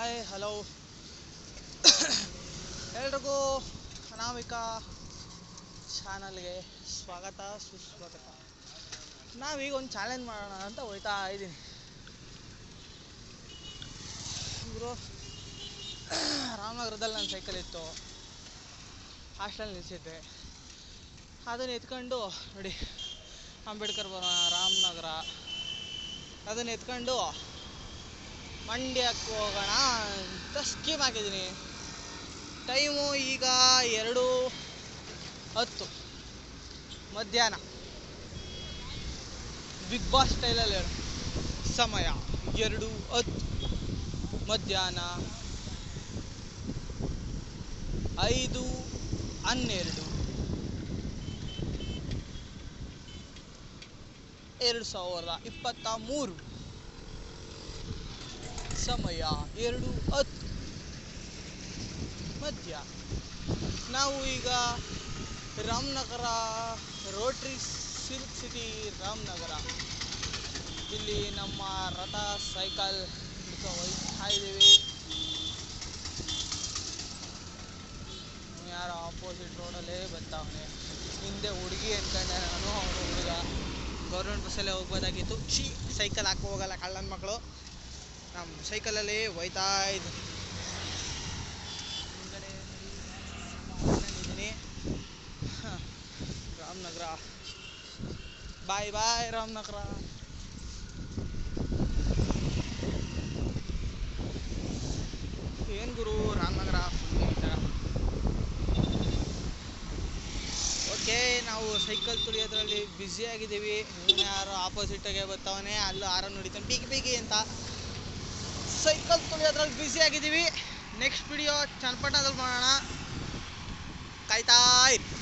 Hi hello ಎಲ್ರಿಗೂ ಅನಾಮಿಕ ಚಾನಲ್ಗೆ ಸ್ವಾಗತ, ಸುಸ್ವಾಗತ. ನಾವೀಗ ಒಂದು ಚಾಲೆಂಜ್ ಮಾಡೋಣ ಅಂತ ಹೋಯ್ತಾ ಇದ್ದೀನಿ. ಇವರು ರಾಮನಗರದಲ್ಲಿ ನನ್ನ ಸೈಕಲ್ ಇತ್ತು. ಹಾಸ್ಟೆಲ್ ನಿಲ್ಸಿದ್ದೆ. ಅದನ್ನು ಎತ್ಕೊಂಡು, ನೋಡಿ, ಅಂಬೇಡ್ಕರ್ ಬರೋಣ ರಾಮನಗರ. ಅದನ್ನು ಎತ್ಕೊಂಡು ಮಂಡ್ಯಕ್ಕೆ ಹೋಗೋಣ ಅಂತ ಸ್ಕೀಮ್ ಹಾಕಿದ್ದೀನಿ. ಟೈಮು ಈಗ ಎರಡು ಹತ್ತು. ಮಧ್ಯಾಹ್ನ. ಬಿಗ್ ಬಾಸ್ ಸ್ಟೈಲಲ್ಲಿ ಸಮಯ ಎರಡು ಹತ್ತು. ಮಧ್ಯಾಹ್ನ ಐದು ಹನ್ನೆರಡು. ಎರಡು ಸಾವಿರದ ಇಪ್ಪತ್ತ ಮೂರು. ಸಮಯ ಎರಡು ಹತ್ತು. ಮಧ್ಯ. ನಾವು ಈಗ Ramanagara rotary silk city Ramanagara. ಇಲ್ಲಿ ನಮ್ಮ ರಥ ಸೈಕಲ್ ಇದ್ದೀವಿ. ಯಾರೋ ಆಪೋಸಿಟ್ ರೋಡಲ್ಲೇ ಬರ್ತಾವನೆ ಹಿಂದೆ ಹುಡುಗಿ ಅನ್ಕೊಂಡೆ ನಾನು ಅವನು ಹುಡುಗ. ಗೌರ್ಮೆಂಟ್ ಬಸ್ಸಲ್ಲೇ ಹೋಗ್ಬೋದಾಗಿತ್ತು. ಶಿ ಸೈಕಲ್ ಹಾಕೋ ಹೋಗಲ್ಲ ಕಳ್ಳನ ಮಕ್ಕಳು ನಮ್ಮ ಸೈಕಲಲ್ಲಿ ಹೋಯ್ತಾ ಇದ್ದೀನಿ ರಾಮನಗರ. Bye bye Ramanagara. ಏನು ಗುರು, ರಾಮನಗರ ಓಕೆ ನಾವು ಸೈಕಲ್ ತುಳಿಯೋದ್ರಲ್ಲಿ ಬ್ಯುಸಿ ಆಗಿದ್ದೀವಿ. ಇವನು ಯಾರೋ ಆಪೋಸಿಟಾಗೆ ಬರ್ತಾವನೆ ಅಲ್ಲೂ ಆರನ್ನು ಹೊಡಿತಾನೆ. ಬೀಗಿ ಬೀಗಿ ಅಂತ. ತುಳಿಯೋದ್ರಲ್ಲಿ ಬ್ಯುಸಿ ಆಗಿದ್ದೀವಿ. ನೆಕ್ಸ್ಟ್ ವಿಡಿಯೋ ಚನ್ನಪಟ್ಟಣದಲ್ಲಿ ಮಾಡೋಣ. ಕಾಯ್ತಾ ಇರಿ.